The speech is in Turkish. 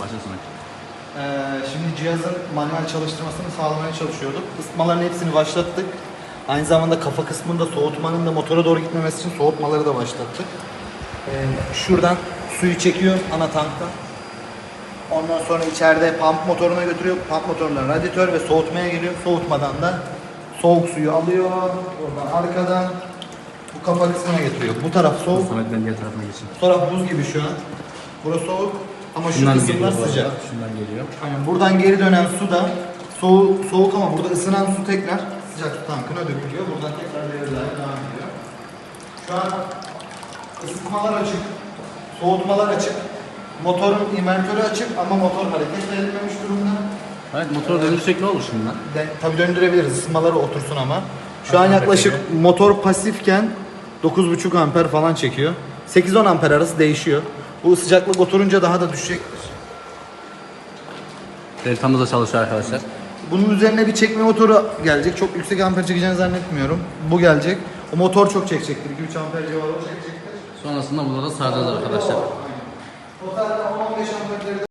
Başlasana. Ee, şimdi cihazın manuel çalıştırmasını sağlamaya çalışıyorduk. Isıtmaların hepsini başlattık. Aynı zamanda kafa kısmında soğutmanın da motora doğru gitmemesi için soğutmaları da başlattık. Ee, şuradan suyu çekiyor ana tanktan. Ondan sonra içeride pump motoruna götürüyor. Pump motorundan radyatör ve soğutmaya geliyor. Soğutmadan da soğuk suyu alıyor. Oradan arkadan bu kafa kısmına getiriyor. Bu taraf soğuk. Samet ben diğer tarafına geçeyim. Bu taraf buz gibi şu an. Burası soğuk ama şu Şundan kısımlar geliyor bu arada. sıcak. Şundan geliyor. Aynen buradan geri dönen su da soğuk, soğuk ama burada ısınan su tekrar sıcak su tankına dökülüyor. Buradan tekrar devreler devam ediyor. Şu an ısıtmalar açık, soğutmalar açık. Motorun invertörü açık ama motor hareket edilmemiş durumda. Evet motoru döndürsek ne olur şimdi lan? De, tabii döndürebiliriz ısınmaları otursun ama. Şu an amper yaklaşık motor pasifken 9,5 amper falan çekiyor. 8-10 amper arası değişiyor. Bu sıcaklık oturunca daha da düşecektir. Deltamda da çalışıyor arkadaşlar. Bunun üzerine bir çekme motoru gelecek. Çok yüksek amper çekeceğini zannetmiyorum. Bu gelecek. O motor çok çekecektir. 2-3 amper civarı çekecektir. Sonrasında burada da saracağız arkadaşlar. Totalde 10-15 amperleri